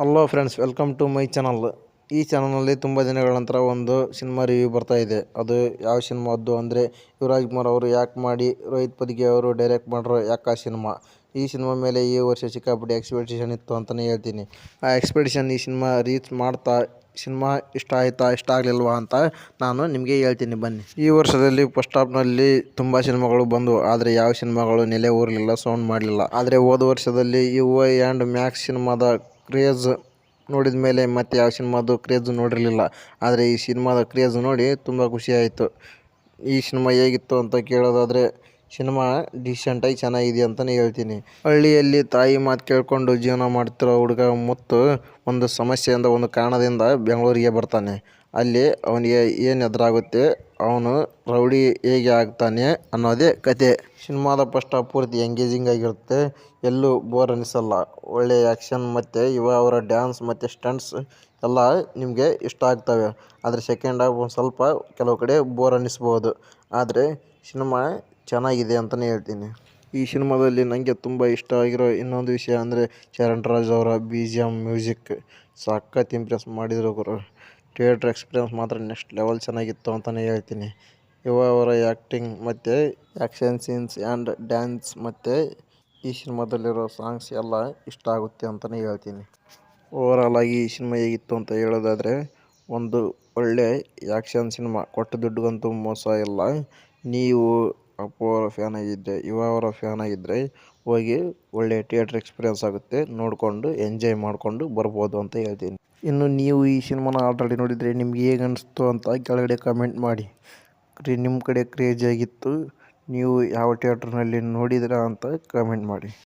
Hello friends welcome to my channel ಈ ಚಾನಲ್ನಲ್ಲಿ ತುಂಬ ದಿನಗಳ ನಂತರ ಒಂದು ಸಿನಿಮಾ ರಿವ್ಯೂ ಬರ್ತಾ ಇದೆ. ಅದು ಯಾವ ಸಿನಿಮಾದ್ದು ಅಂದರೆ ಯುವರಾಜ್ ಕುಮಾರ್ ಅವರು ಯಾಕೆ ಮಾಡಿ ರೋಹಿತ್ ಪದಿಗೆ ಅವರು ಡೈರೆಕ್ಟ್ ಮಾಡಿರೋ ಯಾಕೆ ಆ ಸಿನಿಮಾ ಈ ಸಿನಿಮಾ ಮೇಲೆ ಈ ವರ್ಷ ಸಿಕ್ಕಾಪಟ್ಟೆ ಎಕ್ಸ್ಪೆಕ್ಟೇಷನ್ ಇತ್ತು ಅಂತಲೇ ಹೇಳ್ತೀನಿ. ಆ ಎಕ್ಸ್ಪೆಕ್ಟೇಷನ್ ಈ ಸಿನಿಮಾ ರೀಚ್ ಮಾಡ್ತಾ ಸಿನಿಮಾ ಇಷ್ಟ ಆಯ್ತಾ, ಇಷ್ಟ ಆಗಲಿಲ್ವಾ ಅಂತ ನಾನು ನಿಮಗೆ ಹೇಳ್ತೀನಿ. ಬನ್ನಿ. ಈ ವರ್ಷದಲ್ಲಿ ಫಸ್ಟ್ ಹಾಫ್ನಲ್ಲಿ ತುಂಬ ಸಿನಿಮಾಗಳು ಬಂದವು. ಆದರೆ ಯಾವ ಸಿನಿಮಾಗಳು ನೆಲೆ ಊರಲಿಲ್ಲ ಸೌಂಡ್ ಮಾಡಲಿಲ್ಲ. ಆದರೆ ಹೋದ ವರ್ಷದಲ್ಲಿ ಯು ಐ ಆ್ಯಂಡ್ ಮ್ಯಾಕ್ಸ್ ಸಿನಿಮಾದ ಕ್ರೇಜ್ ನೋಡಿದ ಮೇಲೆ ಮತ್ತೆ ಯಾವ ಸಿನಿಮಾದು ಕ್ರೇಜ್ ನೋಡಿರಲಿಲ್ಲ. ಆದರೆ ಈ ಸಿನಿಮಾದ ಕ್ರೇಜ್ ನೋಡಿ ತುಂಬ ಖುಷಿಯಾಯಿತು ಈ ಸಿನಿಮಾ ಹೇಗಿತ್ತು ಅಂತ ಕೇಳೋದಾದರೆ, ಸಿನಿಮಾ ಡಿಸೆಂಟಾಗಿ ಚೆನ್ನಾಗಿದೆ ಅಂತಲೇ ಹೇಳ್ತೀನಿ. ಹಳ್ಳಿಯಲ್ಲಿ ತಾಯಿ ಮಾತು ಕೇಳಿಕೊಂಡು ಜೀವನ ಮಾಡ್ತಿರೋ ಹುಡುಗ ಮತ್ತು ಒಂದು ಸಮಸ್ಯೆಯಿಂದ ಒಂದು ಕಾರಣದಿಂದ ಬೆಂಗಳೂರಿಗೆ ಬರ್ತಾನೆ. ಅಲ್ಲಿ ಅವನಿಗೆ ಏನು ಎದುರಾಗುತ್ತೆ, ಅವನು ರೌಡಿ ಹೇಗೆ ಆಗ್ತಾನೆ ಅನ್ನೋದೇ ಕತೆ. ಸಿನಿಮಾದ ಫಸ್ಟ್ ಹಾಫ್ ಪೂರ್ತಿ ಎಂಗೇಜಿಂಗ್ ಆಗಿರುತ್ತೆ. ಎಲ್ಲೂ ಬೋರ್ ಅನ್ನಿಸಲ್ಲ ಒಳ್ಳೆ ಆ್ಯಕ್ಷನ್ ಮತ್ತು ಯುವ ಅವರ ಡ್ಯಾನ್ಸ್ ಮತ್ತು ಸ್ಟಂಟ್ಸ್ ಎಲ್ಲ ನಿಮಗೆ ಇಷ್ಟ ಆಗ್ತವೆ. ಆದರೆ ಸೆಕೆಂಡ್ ಹಾಫ್ ಒಂದು ಸ್ವಲ್ಪ ಕೆಲವು ಕಡೆ ಬೋರ್ ಅನ್ನಿಸ್ಬೋದು ಆದರೆ ಸಿನಿಮಾ ಚೆನ್ನಾಗಿದೆ ಅಂತಲೇ ಹೇಳ್ತೀನಿ. ಈ ಸಿನಿಮಾದಲ್ಲಿ ನನಗೆ ತುಂಬ ಇಷ್ಟ ಆಗಿರೋ ಇನ್ನೊಂದು ವಿಷಯ ಅಂದರೆ ಚರಣ್ ರಾಜ್ ಅವರ ಬಿ ಜಿ ಎಂ ಮ್ಯೂಸಿಕ್ ಸಖತ್ ಇಂಪ್ರೆಸ್ ಮಾಡಿದ್ರು ಗುರು. ಥಿಯೇಟ್ರ್ ಎಕ್ಸ್ಪೀರಿಯನ್ಸ್ ಮಾತ್ರ ನೆಕ್ಸ್ಟ್ ಲೆವೆಲ್ ಚೆನ್ನಾಗಿತ್ತು ಅಂತಲೇ ಹೇಳ್ತೀನಿ. ಯುವ ಅವರ ಆ್ಯಕ್ಟಿಂಗ್ ಮತ್ತು ಆ್ಯಕ್ಷನ್ ಸೀನ್ಸ್ ಆ್ಯಂಡ್ ಡ್ಯಾನ್ಸ್ ಮತ್ತು ಈ ಸಿನಿಮಾದಲ್ಲಿರೋ ಸಾಂಗ್ಸ್ ಎಲ್ಲ ಇಷ್ಟ ಆಗುತ್ತೆ ಅಂತಲೇ ಹೇಳ್ತೀನಿ. ಓವರಾಲ್ ಆಗಿ ಈ ಸಿನಿಮಾ ಹೇಗಿತ್ತು ಅಂತ ಹೇಳೋದಾದರೆ, ಒಂದು ಒಳ್ಳೆ ಆ್ಯಕ್ಷನ್ ಸಿನಿಮಾ ಕೊಟ್ಟ ದುಡ್ಡುಗಂತೂ ಮೋಸ ಇಲ್ಲ. ನೀವು ಅಪ್ಪು ಅವರ ಫ್ಯಾನ್ ಆಗಿದ್ದರೆ ಯುವ ಅವರ ಫ್ಯಾನ್ ಆಗಿದ್ದರೆ ಹೋಗಿ ಒಳ್ಳೆ ಥಿಯೇಟ್ರ್ ಎಕ್ಸ್ಪೀರಿಯನ್ಸ್ ಆಗುತ್ತೆ, ನೋಡಿಕೊಂಡು ಎಂಜಾಯ್ ಮಾಡಿಕೊಂಡು ಬರ್ಬೋದು ಅಂತ ಹೇಳ್ತೀನಿ. ಇನ್ನು ನೀವು ಈ ಸಿನಿಮಾನ ಆಲ್ರೆಡಿ ನೋಡಿದರೆ ನಿಮ್ಗೆ ಹೇಗೆ ಅನಿಸ್ತು ಅಂತ ಕೆಳಗಡೆ ಕಮೆಂಟ್ ಮಾಡಿ. ಕ್ರೇ ನಿಮ್ಮ ಕಡೆ ಕ್ರೇಜ್ ಆಗಿತ್ತು. ನೀವು ಯಾವ ಥಿಯೇಟ್ರ್ನಲ್ಲಿ ನೋಡಿದ್ರಾ ಅಂತ ಕಮೆಂಟ್ ಮಾಡಿ.